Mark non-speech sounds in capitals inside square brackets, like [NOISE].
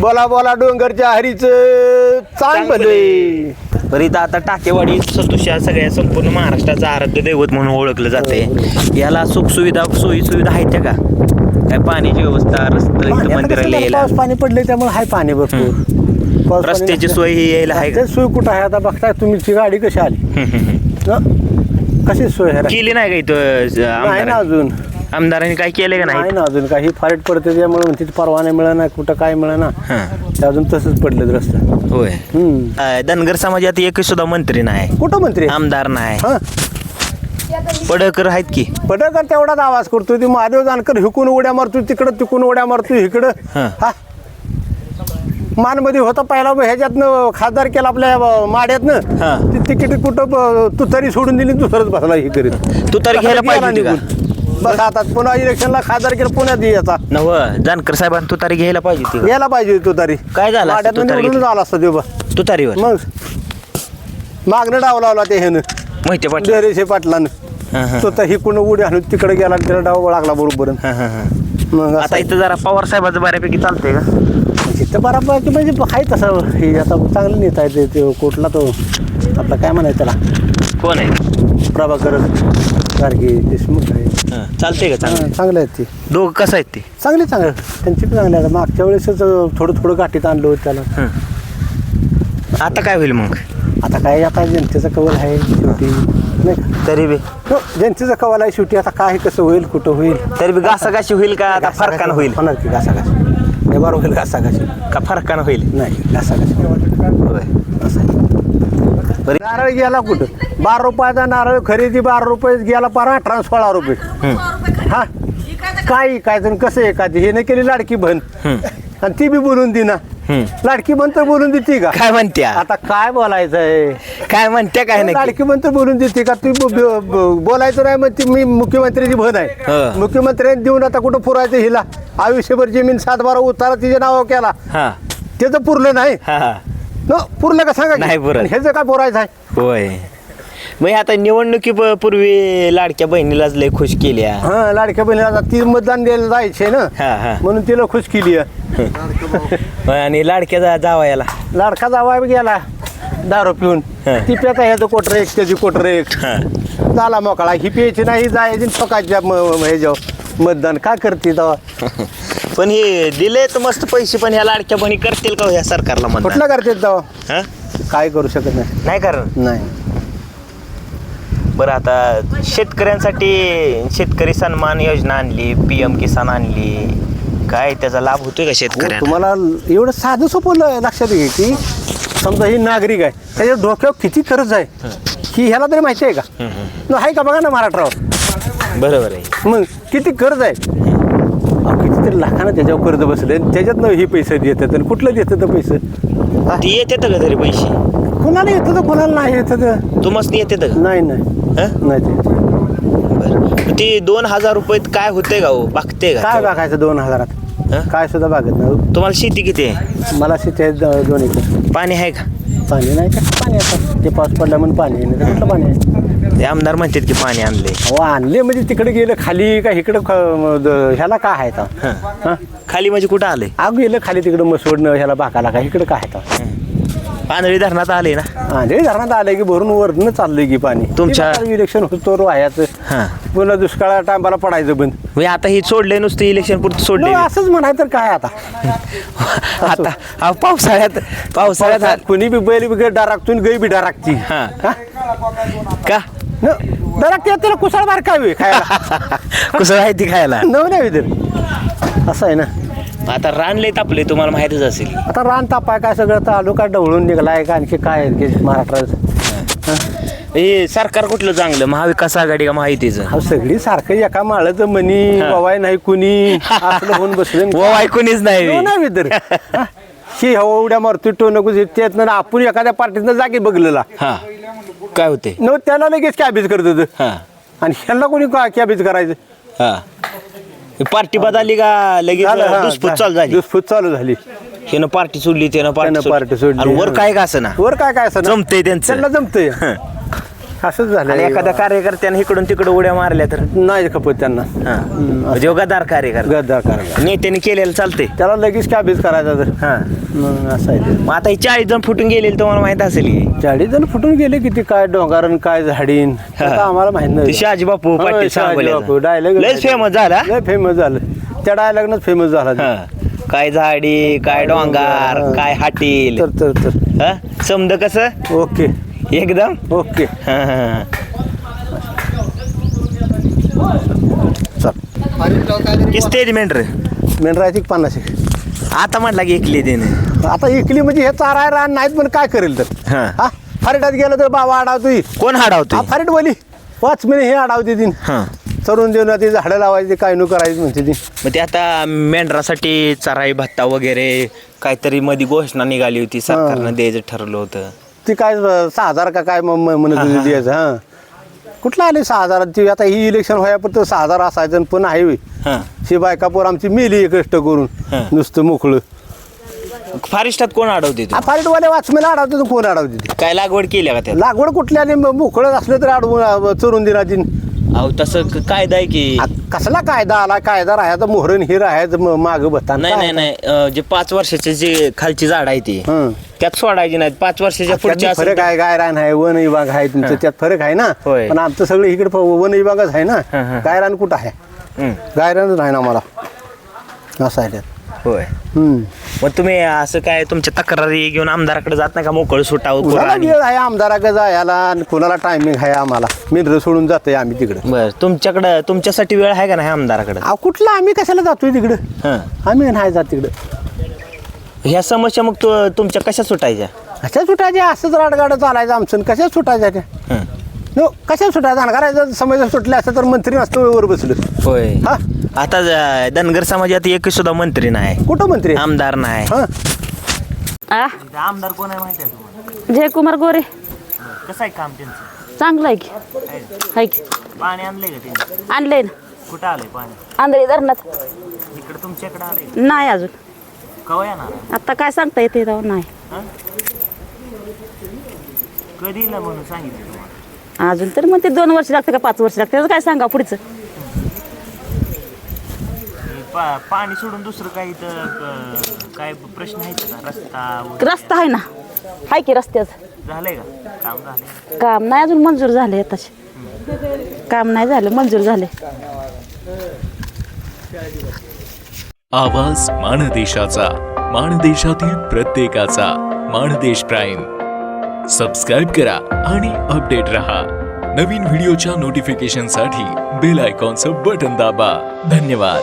बोला बोला डोंगरच्या हरीच चांग भले बरं इथं आता टाकेवाडी सतुशा सगळ्या संपूर्ण महाराष्ट्राचं आराध्य दैवत म्हणून ओळखलं जाते याला सुखसुविधा सोयी सुविधा आहेत त्या का? काय पाण्याची व्यवस्था रस्ते इथं मंदिराला यायला पाऊस पाणी पडले त्यामुळे हाय पाणी भरपूर. रस्त्याची सोय ही यायला आहे का? सोय कुठं आहे? आता बघताय तुमची गाडी कशी आली? हं? कशी सोय आहे? केली नाही का इथं नाही ना आमदार अजून. आमदारांनी काय केलं का नाही? नाही ना अजून काही फाईट पडते त्यामुळे म्हणते परवाना मिळेना कुठं काय मिळेना हां. ते अजून तसंच पडलं रस्ता. होय. हम्म. अं, धनगर समाजात एक सुद्धा मंत्री नाही. कुठं मंत्री? आमदार नाही. हा. पडकर आहेत की? पटकर तेवढाच आवाज करतो ती महादेव जानकर हिकून उड्या मारतो तिकडं तिकून उड्या मारतो इकडं. हां. हा. मानमध्ये होता पहिला ब- ह्याच्यातनं खासदार केला आपल्या माड्यातनं. हां. ती तिकीट कुठं ब- तू तरी सोडून दिली दुसरंच बसला हे करीत. तू तरी घ्यायला पाहिजे होती का? बस आता पुन्हा इलेक्शनला खासदार केलं पुण्यात याचा. नव जानकर साहेबांनी तू तारी घ्यायला पाहिजे होती का? यायला पाहिजे तू तरी. काय झालं असतं माड्यातनं तुतारी निवडून घेतली? झाला असता देऊ बा. तू तारीवर? मग? मागणं डाव लावला ते ह्यानं. मोहिते पाटील. डेरेशे पाटलानं. हां, हां. हिकून उडी आणून तिकडे गेला आणि त्याला डाव लागला बरोबर. हां, हां, हां. मग आता इथं जरा पवार साहेबाचं बऱ्यापैकी चालतंय का? तिथं बराबर म्हणजे आहे तसं. हे आता चांगलं नेता येते ते कुठला तो. आपला काय म्हणायचं त्याला? कोण आहे? प्रभाकर. गाडगे देशमुख आहे. हां, चालतंय का चांगलं? चांगले आहेत ते. दोघं कसं आहेत ते? चांगले चांगले. त्यांची पण चांगले आहेत. मागच्या वेळेसच थोडं थोडं गाठीत आणलं होतं त्याला. आता काय होईल मग? आता काय आता जनतेचा कवल आहे शेवटी. नाही का? तरी बी. हो, जनतेचा कवल आहे शेवटी. आता काय कसं होईल कुठं होईल? तरी बी घासाघाशी होईल का? आता फरकानं होईल. होणार की घासाघाशी? बरोबर होईल घासाघाशी. का फरकानं होईल? नाही घासाघाशी. होय. असं आहे. बरं. नारळ गेला कुठं? बारा रुपयाचा नारळ खरेदी बारा रुपये गेला पार अठरा सोळा रुपये. हा. काय काय जण कसं ते हे नाही केली लाडकी बन आणि ती बी बोलून दिना. लाडकी बन तर बोलून देते का? काय म्हणत्या? आता काय बोलायचं आहे काय म्हणत्या काय नाही? लाडकी बन तर बोलून देते का? ती ब- ब- ब- बोलायचं नाही मग ती मी मुख्यमंत्र्याची भन आहे. मुख्यमंत्र्यांनी देऊन आता कुठं पुरायचं हिला? आयुष्यभर जमीन सात बारा उतारा तिच्या नावावर केला. हा. त्याचं पुरलं नाही. हा. न पुरलं का सांगा की? नाही पुरत. आणि ह्याचं काय पुरायचं आहे होय मग आता निवडणुकी प- पूर्वी लाडक्या बहिणीलाच लय खुश केल्या हा लाडक्या बहिणीला ती मतदान द्यायला जायचे हा, हा. ना म्हणून तिला खुश केली आहे. आणि लाडक्या जा- जावयाला लाडका जावा गेला दारू पिऊन हा. ती पेता ह्याचं कोटर एक त्याची कोटर एक हा. झाला मोकळा ही प्यायची नाही जायची ठोकायच्या ह्याच्यावर मतदान काय करते तेव्हा? [LAUGHS] पण हे दिले तर मस्त पैसे पण ह्या लाडक्या बहिणी करतील का हो ह्या सरकारला मतदान? कुठलं करते तेव्हा? हा? काय करू शकत नाही. नाही कारण नाही. बरं आता शेतकऱ्यांसाठी शेतकरी सन्मान योजना आणली पी एम किसान आणली. काय त्याचा लाभ होतोय का शेतकऱ्यांना? तुम्हाला एवढं साधं सोपं ल- लक्षात घे की समजा ही नागरिक आहे त्याच्या डोक्यावर किती खर्च आहे ही. ह्याला तरी माहिती आहे का? न आहे का बघा ना मराठराव? बरोबर आहे. मग किती कर्ज आहे? कितीतरी लाखानं त्याच्यावर कर्ज बसले. त्याच्यातनं ही पैसे देतात आणि कुठलं देतं तर पैसे? हा? ती येते का घरी पैसे. कोणाला येतं तर कोणाला नाही येतं तर? तू मस्त येते का नाही नाही. हं? नाही ते बरं. ती दोन हजार रुपयात काय होते का हो? बागते काय का बागायचं दोन हजारात? हं? काय सुद्धा बागत नाही तुम्हाला शेती किती आहे? मला शेती दोन एकर. पाणी आहे का? पाणी नाही का? पाणी आता. ते पाऊस पडला म्हणून पाणी आहे. नाही तर कुठलं पाणी आहे? ते आमदार म्हणतात की पाणी आणले अहो आणले म्हणजे तिकडे गेलं खाली का इकडं ख- द- ह्याला काय आहे आता हं. हा? खाली म्हणजे कुठं आले अहो गेलं खाली तिकडं मसवडनं ह्याला बाकाला का इकडं काय आहे आता धरणात आले ना? आंधळी धरणात आलंय की भरून वरनं चाललंय की पाणी. तुमच्या- इलेक्शन होतो वायाचं हां. पुन्हा दुष्काळा टायमाला पडायचं बंद. मी आता ही सोडले नुसतं इलेक्शन पुरतं सोडले असंच म्हणाय तर काय आता? [LAUGHS] आता अहो, पावसाळ्यात पावसाळ्यात कुणी बी बैल बी डाराकतो आणि गाई बी डाराकती हां. हा? का? न, डाराकती त्याला कुसाळ बार काय होय खायला? [LAUGHS] कसं आहे ती खायला. नव नाही तर असं आहे ना. आता रान लय तापले तुम्हाला माहितच असेल. आता रान तापाय काय सगळं तालुका ढवळून निघलाय का आणखी काय आहे की महाराष्ट्रात हे. सरकार कुठलं चांगलं? महाविकास आघाडी का माहितीचं हा सगळी सारखं एका माळाचं मनी हा. ववाय नाही कुणी असलं होऊन बसलं व ऐकूनच नाही. विदर ही. हवा उड्या मारतोय तो नको त्यातनं आपण एखाद्या पार्टीतनं जागी बघलेला. हा. काय होते? न त्याला लगेच कॅबेज करत होतं. हा. आणि ह्याला कोणी काय कॅबेज करायचं? हा. पार्टी बदलली का लगेच झालं, हा, दुसफूट चालू झाली? दुसफूट चालू झाली. त्यानं पार्टी सोडली त्यानं त्यानं पार्टी पार्टी सोडली, आणि वर. काय का असं ना? वर काय काय असं जमतंय त्यांचं. त्यांना जमतंय. असंच आणि झालं एखाद्या कार्यकर्त्याने इकडून तिकडे उड्या मारल्या तर? नाही खपत त्यांना. हा. म्हणजे गदार कार्यकर्ता. गद्दार करायला नेत्याने केलेलं चालतंय. त्याला लगेच कॅबेज करायचा तर. हा. मग असं आहे ते. मग आता हे चाळीस जण फुटून गेलेले तुम्हाला माहीत असेल की? चाळीस जण फुटून गेले किती काय डोंगारन काय झाडीन? ते आता आम्हाला माहीत ते नाही शहाजी बापू पाटील बापू, लयच फेमस झाला. लय फेमस झालं. त्या डायलॉगनच फेमस झाला ते. हा. काय झाडी काय डोंगार काय हाटील? तर तर तर. हा? समद कसं? ओके. एकदम ओके. हा, हा. चल की स्टेटमेंट रे मेंढराची पन्नास एक. आता म्हटला की एकली त्याने आता इकली म्हणजे हे चाराय रान नाहीत पण काय करेल तर? हा. हा? फारीटात गेलं तर बाबा अडावतोय. कोण हा हाडावतो फारीट बोली पाच महिने हे अडावते तीन. हा. चरून देऊन ते झाडं लावायची काय नु करायची म्हणते ती. मग ते आता मेंढरासाठी चराई भत्ता वगैरे काहीतरी मध्ये घोषणा निघाली होती सरकारनं द्यायचं ठरलं होतं. ती काय सहा हजार का काय म- म- म्हणत होती द्यायचं हा. कुठलं आले सहा हजार? ती आता ही इलेक्शन व्हायपर्यंत सहा हजार असायचं आणि पण आहे होय. हा. ही आमची मेली कष्ट करून हा. नुसतं मोकळं. फारिस्टात कोण अडवते हा फारीटवाले वाचमेला अडवते तर कोण अडवते ते? काय लागवड केल्या का लागवड कुठली आली? म- मोकळं असलं तर अडवून अ, चरून दिनाची अहो तसं क- कायदा आहे की कसला कायदा आला? कायदा राहायचा मोहरण हे राहायचं माग बता नाही नाही नाही. अं, जे पाच वर्षाचे जे खालची झाड आहे ती हं. त्यात सोडायची नाहीत. पाच वर्षाच्या पुढच्या फरक आहे गायरान आहे वन विभाग आहे तुमचं त्यात फरक आहे ना? होय. पण आमचं सगळं इकडे फ- वन विभागच आहे ना? हं, हं. गायरान कुठं आहे? हं, गायरानच नाही ना मला असं आहे त्यात. होय. हम्म. मग तुम्ही असं काय तुमच्या तक्रारी घेऊन आमदाराकडे जात नाही का? मोकळ सुटावं कुणाला वेळ आहे आमदाराकडे जायला आणि कुणाला टायमिंग आहे आम्हाला? मिनर सोडून जातोय आम्ही तिकडे. बर तुमच्याकडं तुमच्यासाठी वेळ आहे का नाही आमदाराकडे? अहो कुठला? आम्ही कशाला जातोय तिकडे? हं. आम्ही नाही जात तिकडे. ह्या समस्या मग तु- तुमच्या कशा सुटायच्या? कशा सुटायच्या? असंच राडगाडं चालायचं आमचं. आणि कशा सुटायच्या त्या? हं. नो कशा सुटायचं? आणि करायचं समज सुटले असतं तर मंत्री नसतं वर बसलं. होय. हा? आता ज- धनगर समाजात एक सुद्धा मंत्री नाही. कुठं मंत्री? आमदार नाही. हा. आ? आमदार कोण आहे माहिती आहे तुम्हाला? जयकुमार गोरे. कसं आहे काम त्यांचं? चांगलं आहे की. आहे की? पाणी आणलंय का त्यांनी? आणलंय ना. कुठं आलंय पाणी? आंधळी धरणात. इकडे तुमच्याकडे आलंय नाही अजून. कवा येणार? आहे? आता काय सांगता येते तेव्हा नाही. हं? कधी येईल म्हणून सांगितलं तुम्हाला? अजून तरी मग ते दोन वर्ष लागते का पाच वर्ष लागते? काय सांगा पुढचं? पा- पाणी सोडून दुसरं काही तर क- काय प्रश्न आहेत का? रस्ता वगैरे? रस्ता आहे ना. आहे की रस्त्याचं? झालंय का? काम झालंय? काम नाही अजून मंजूर झाले आताचे काम नाही झालं मंजूर झाले आवाज माणदेशाचा माणदेशातील प्रत्येकाचा माणदेश प्राईम. सबस्क्राईब करा आणि अपडेट रहा. नवीन व्हिडिओच्या नोटिफिकेशनसाठी बेल आयकॉनचं बटन दाबा. धन्यवाद.